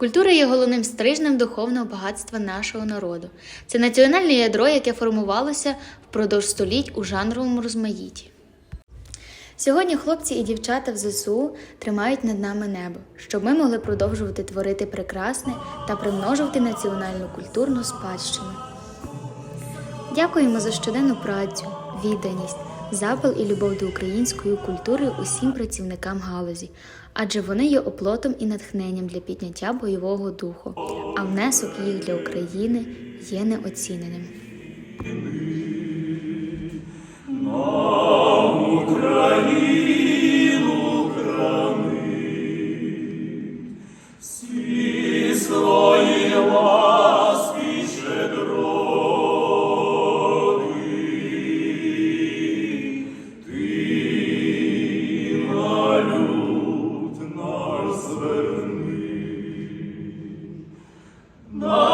Культура є головним стрижнем духовного багатства нашого народу. Це національне ядро, яке формувалося впродовж століть у жанровому розмаїтті. Сьогодні хлопці і дівчата в ЗСУ тримають над нами небо, щоб ми могли продовжувати творити прекрасне та примножувати національну культурну спадщину. Дякуємо за щоденну працю, відданість, запал і любов до української культури усім працівникам галузі, адже вони є оплотом і натхненням для підняття бойового духу, а внесок їх для України є неоціненим. Свої No.